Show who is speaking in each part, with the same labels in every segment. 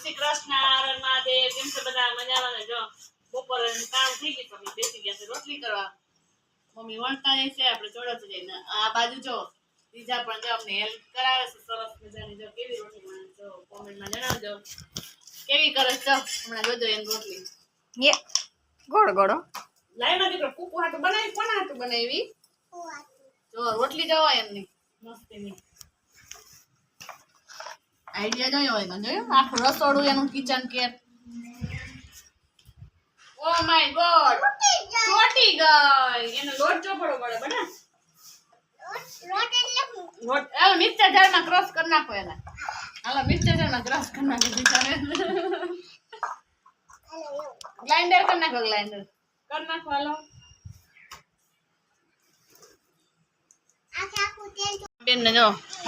Speaker 1: શ્રી કૃષ્ણ હરણ મહાદેવ કેમ છે બધા? મજામાં ને? જો બપોરે કામ થઈ ગયું તો બેસી ગયા છે રોટલી કરવા. મમ્મી વણતા જાય છે આપણે ચોડો જઈને. આ બાજુ જો બીજા પણ જો અમને હેલ્પ કરાવે છે સરસ મજાની. જો કેવી રોટલી બને જો કોમેન્ટમાં જણાવજો. કેવી કરે છે? હમણાં જોજો એમ રોટલી.
Speaker 2: યે ગોળ ગોળો
Speaker 1: લાઈ દીકરો કુકુ હાટું બનાવી કોના હાટું બનાવી? જો રોટલી જવા એમની મસ્તીની. આઈડિયા જોયો હોય મને જોયું? આખું રસોડું એનું kitchen care oh my god! ચોટી ગઈ! એનો લોટ ચોપડો પડે બને હાલો મિક્સર જારમાં ક્રોસ કરી નાખો એના. હાલો મિક્સર જારમાં ક્રોસ કરી નાખો બિચારે ગ્રાઇન્ડર કરી નાખો ગ્લાઇન્ડર કરી નાખો હાલો. બેન ને જો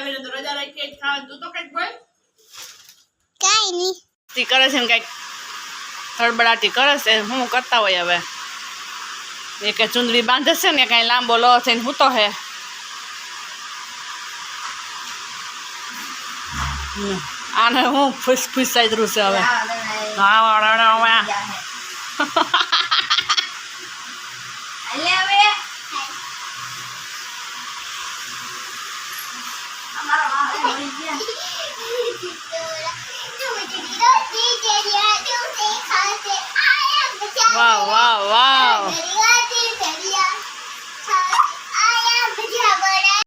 Speaker 1: બીજા તો રજા રાખી જ ખાવાનું. તું તો કંઈક બોલ. તી કરે છે ને કંઈક હળબડાટી કરે છે. હું કરતા હોય હવે? એ કે ચુંદડી બાંધે છે ને કઈ લાંબો લો થઈને હું તો હે. હમ. આને હું ફૂસ ફૂસ સાઈડરું છે હવે. હા. વાળા 哇哇哇！